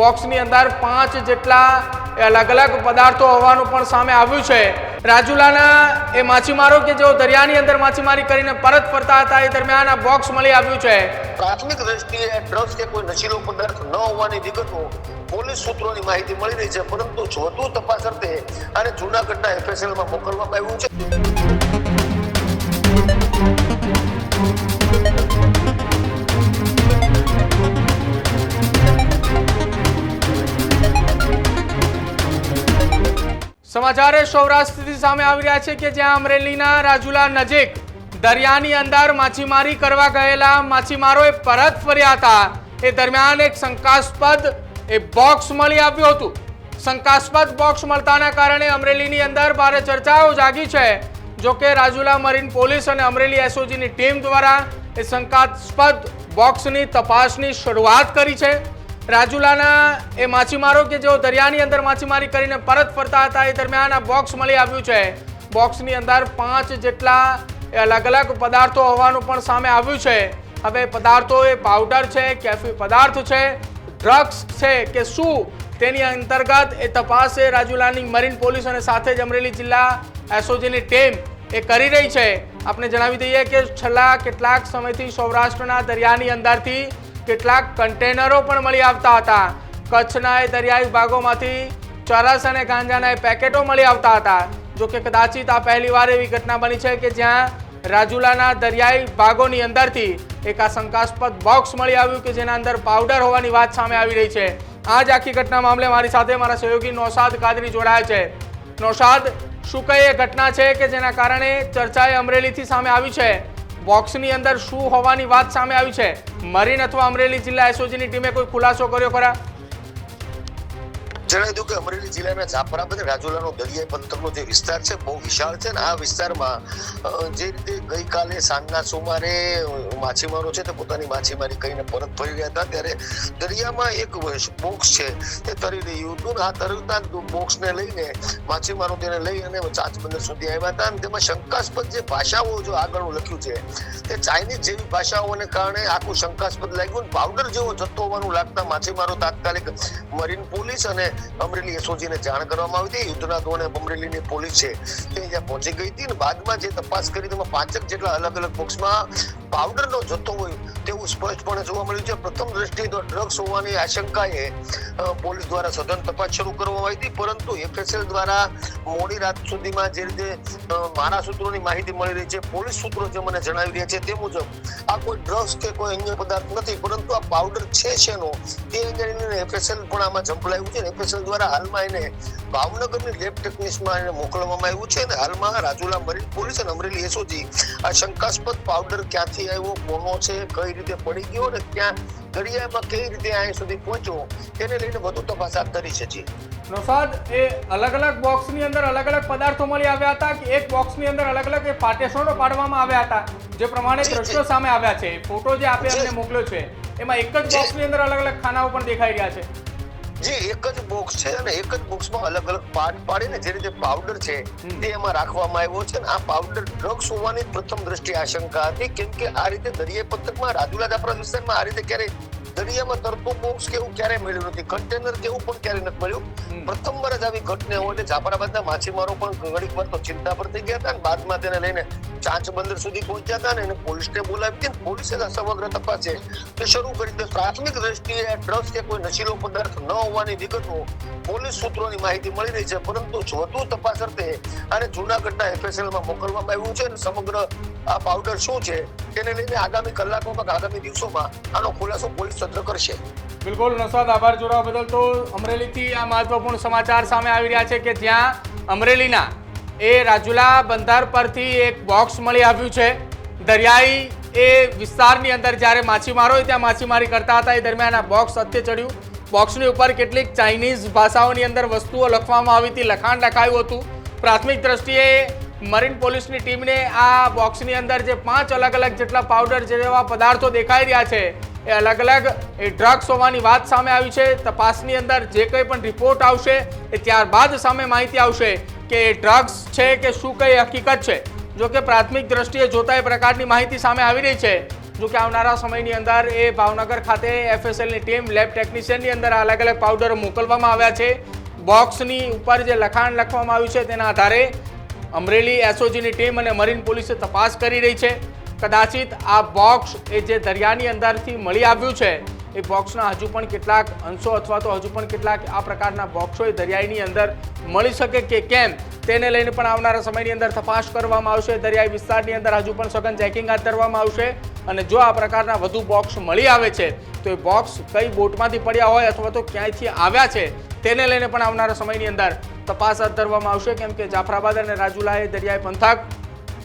બોક્સની અંદર પાંચ જેટલા અલગ અલગ પદાર્થો હોવાનું પણ સામે આવ્યું છે. રાજુલાના એ માછીમારો કે જેઓ દરિયાની અંદર માછીમારી કરીને પરત ફરતા હતા, એ દરમિયાન આ બોક્સ મળી આવ્યું છે. પ્રાથમિક દ્રષ્ટિએ ડ્રગ્સ કે કોઈ નશીલો પદાર્થ ન હોવાની વિગતો પોલીસ સૂત્રોની માહિતી મળી રહી છે, પરંતુ વધુ તપાસ અર્થે આને જૂનાગઢના એફએસએલમાં મોકલવામાં આવ્યું છે. સમાચાર સૌરાષ્ટ્રથી સામે આવી રહ્યા છે કે જ્યાં અમરેલીના રાજુલા નજીક દરિયાની અંદર માછીમારી કરવા ગયેલા માછીમારોએ પરત ફર્યા હતા. એ દરમિયાન એક શંકાસ્પદ એ બોક્સ મળી આવ્યું હતું. શંકાસ્પદ બોક્સ મળતાના કારણે અમરેલીની અંદર ભારે ચર્ચાઓ જાગી છે. જો કે રાજુલા મરીન પોલીસ અને અમરેલી એસઓજીની ટીમ દ્વારા એ શંકાસ્પદ બોક્સની તપાસની શરૂઆત કરી છે. રાજુલાના એ માછીમારો કે જેઓ દરિયાની અંદર માછીમારી કરીને પરત ફરતા હતા, એ દરમિયાન આ બોક્સ મળી આવ્યું છે. બોક્સની અંદર પાંચ જેટલા અલગ અલગ પદાર્થો હોવાનું પણ સામે આવ્યું છે. હવે પદાર્થો એ પાવડર છે, કેફી પદાર્થ છે ડ્રગ્સ છે કે શું તેની અંતર્ગત એ તપાસ રાજુલાની મરીન પોલીસ અને સાથે જ અમરેલી જિલ્લા એસઓજીની ટીમ એ કરી રહી છે. આપણે જણાવી દઈએ કે છેલ્લા કેટલાક સમયથી સૌરાષ્ટ્રના દરિયાની અંદરથી કેટલાક કન્ટેનરો પણ મળી આવતા હતા. કચ્છના એ દરિયાઈ ભાગોમાંથી ચરસ અને ગાંજાના એ પેકેટો મળી આવતા હતા. જો કે કદાચિત આ પહેલીવાર એવી ઘટના બની છે કે જ્યાં રાજુલાના દરિયાઈ ભાગોની અંદરથી એક આ શંકાસ્પદ બોક્સ મળી આવ્યું કે જેના અંદર પાવડર હોવાની વાત સામે આવી રહી છે. આ જ આખી ઘટના મામલે મારી સાથે મારા સહયોગી નૌશાદ કાદરી જોડાયા છે. નૌશાદ, શું કઈ એ ઘટના છે કે જેના કારણે ચર્ચાએ અમરેલીથી સામે આવી છે? બોક્સની અંદર શું હોવાની વાત સામે આવી છે? મરીન અથવા અમરેલી જિલ્લા એસઓજીની ટીમે કોઈ ખુલાસો કર્યો ખરા? જણાવી દઉં કે અમરેલી જિલ્લાના જાફરાબાદ રાજુલાનો દરિયાઈ પંથકનો જે વિસ્તાર છે, બહુ વિશાળ છે અને આ વિસ્તારમાં જે રીતે ગઈકાલે સાંજના સુમારે માછીમારો છે તે પોતાની માછીમારી કરીને પરત ફરી રહ્યા હતા. ત્યારે દરિયામાં એક બોક્સ છે તે તરી રહ્યું હતું આ તરતા બોક્સને લઈને માછીમારો તેને લઈ અને ચાંચ બંદર સુધી આવ્યા હતા. અને તેમાં શંકાસ્પદ જે ભાષાઓ જો આગળ લખ્યું છે, તે ચાઇનીઝ જેવી ભાષાઓને કારણે આખું શંકાસ્પદ લાગ્યું પાવડર જેવો જથ્થો હોવાનું લાગતા માછીમારો તાત્કાલિક મરીન પોલીસ અને અમરેલી એસઓજીને જાણ કરવામાં આવી હતી. યુદ્ધના ધોરણે અમરેલીની પોલીસ છે તે ત્યાં પહોંચી ગઈ હતી અને બાદમાં જે તપાસ કરી તેમાં પાંચક જેટલા અલગ અલગ બોક્સમાં પાવડરનો જથ્થો હોય તેવું સ્પષ્ટપણે જોવા મળ્યું છે. પ્રથમ દ્રષ્ટિએ તો ડ્રગ્સ હોવાની આશંકાએ પોલીસ દ્વારા સઘન તપાસ શરૂ કરવામાં આવી હતી. પરંતુ એફએસએલ દ્વારા મોડી રાત સુધીમાં જે રીતે મારા સૂત્રોની માહિતી મળી રહી છે, પોલીસ સૂત્રો જે મને જણાવી રહ્યા છે તે મુજબ, આ કોઈ ડ્રગ્સ કે કોઈ અન્ય પદાર્થ નથી, પરંતુ આ પાવડર છે શેનો તે અંગે એફએસએલ પણ આમાં ઝંપલાયું છે. એફએસએલ દ્વારા હાલમાં એને ભાવનગરની લેબ ટેકનિક્સમાં એને મોકલવામાં આવ્યું છે અને હાલમાં રાજુલા મરીન પોલીસ અને અમરેલી એસઓજી આ શંકાસ્પદ પાવડર ક્યાંથી આવ્યો કોનો છે કઈ રીતે પડી ગયો અને ક્યાં દરિયામાં કઈ રીતે અહીં સુધી પહોંચ્યો તેને લઈને વધુ તપાસ હાથ ધરી છે જી નૌશાદ એ અલગ અલગ બોક્સની અંદર અલગ અલગ પદાર્થો મળી આવ્યા હતા કે એક બોક્સની અંદર અલગ અલગ પાર્ટેશનો પાડવામાં આવ્યા હતા જે પ્રમાણે. દ્રશ્યો સામે આવ્યા છે ફોટો જે આપે. અમને મોકલ્યો છે એમાં એક જ જી. બોક્સની અંદર અલગ અલગ ખાનાઓ પણ દેખાઈ રહ્યા છે જે એક જ બોક્સ છે અને એક જ બોક્સમાં અલગ અલગ પાર્ટ પાડીને જે રીતે પાવડર છે તે એમાં રાખવામાં આવ્યો છે આ પાવડર ડ્રગ્સ હોવાની પ્રથમ દ્રષ્ટિએ આશંકા હતી કેમ કે આ રીતે દરિયાઈ પંથકમાં રાજુલા જાફરા વિસ્તારમાં આ રીતે ક્યારેય દરિયામાં તરતું બોક્સ કેવું ક્યારે મળ્યું નથી. કન્ટેનર કેવું પણ ક્યારે નથી મળ્યું. પ્રથમવાર જ આવી ઘટના હોય એટલે જાફરાબાદના માછીમારો પણ ઘડીક વાર તો ચિંતા પર થઈ ગયા હતા અને બાદમાં તેને લઈને ચાંચ બંદર સુધી પહોંચ્યા હતા અને એને પોલીસને બોલાવી હતી પોલીસે સમગ્ર તપાસ. છે તે શરૂ કરી હતી પ્રાથમિક દ્રષ્ટિએ ડ્રગ્સ કે કોઈ નશીલો પદાર્થ ન હોવાની વિગતો પોલીસ સૂત્રોની માહિતી મળી રહી છે. પરંતુ વધુ તપાસ અર્થે આને જુનાગઢના એફએસએલમાં માં મોકલવામાં આવ્યું છે અને સમગ્ર આ પાવડર શું છે તેને લઈને આગામી કલાકોમાં આગામી દિવસોમાં આનો ખુલાસો પોલીસ તંત્ર કરશે. બિલકુલ નૌશાદ આભાર જોડવા બદલ તો અમરેલીથી આ મહત્વપૂર્ણ સમાચાર સામે આવી રહ્યા છે કે જ્યાં અમરેલીના એ રાજુલા બંધાર પરથી એક બોક્સ મળી આવ્યું છે. દરિયાઈ એ વિસ્તારની અંદર જ્યારે માછીમારો ત્યાં માછીમારી કરતા હતા. એ દરમિયાન આ બોક્સ અત્યે ચડ્યું. બોક્સની ઉપર કેટલીક ચાઇનીઝ ભાષાઓની અંદર વસ્તુઓ લખવામાં આવી હતી. લખાણ લખાયું હતું. પ્રાથમિક દ્રષ્ટિએ મરીન પોલીસની ટીમને આ બોક્સની અંદર જે પાંચ અલગ અલગ જેટલા પાવડર જેવા પદાર્થો દેખાઈ રહ્યા છે, એ અલગ અલગ, એ ડ્રગ્સ હોવાની વાત સામે આવી છે. તપાસની અંદર જે કંઈ પણ રિપોર્ટ આવશે, એ ત્યારબાદ સામે માહિતી આવશે કે એ ડ્રગ્સ છે કે શું કઈ હકીકત છે. જો કે પ્રાથમિક દ્રષ્ટિએ જોતા એ પ્રકારની માહિતી સામે આવી રહી છે. જો કે આવનારા સમયની અંદર એ ભાવનગર ખાતે એફએસએલની ટીમ, લેબ ટેકનિશિયનની અંદર અલગ અલગ પાવડરો મોકલવામાં આવ્યા છે. બોક્સની ઉપર જે લખાણ લખવામાં આવ્યું છે તેના આધારે અમરેલી એસઓજીની ટીમ અને મરીન પોલીસે તપાસ કરી રહી છે. કદાચિત આ બોક્સ એ જે દરિયાની અંદરથી મળી આવ્યું છે એ બોક્સના હજુ પણ કેટલાક અંશો અથવા તો હજુ પણ કેટલાક આ પ્રકારના બોક્સો એ દરિયાઈની અંદર મળી શકે કે કેમ? તેને લઈને પણ આવનારા સમયની અંદર તપાસ કરવામાં આવશે. દરિયાઈ વિસ્તારની અંદર હજુ પણ સઘન ચેકિંગ હાથ ધરવામાં આવશે. અને જો આ પ્રકારના વધુ બોક્સ મળી આવે છે, તો એ બોક્સ કઈ બોટમાંથી પડ્યા હોય અથવા તો ક્યાંયથી આવ્યા છે, તેને લઈને પણ આવનારા સમયની અંદર તપાસ હાથ ધરવામાં આવશે. કેમ કે જાફરાબાદ અને રાજુલા એ દરિયાઈ પંથક,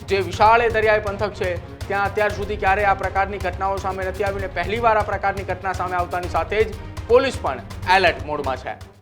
જે વિશાળ એ દરિયાઈ પંથક છે ત્યાં અત્યાર સુધી ક્યારેય આ પ્રકારની ઘટનાઓ સામે નથી આવીને પહેલીવાર આ પ્રકારની ઘટના સામે આવતાની સાથે જ પોલીસ પણ એલર્ટ મોડમાં છે.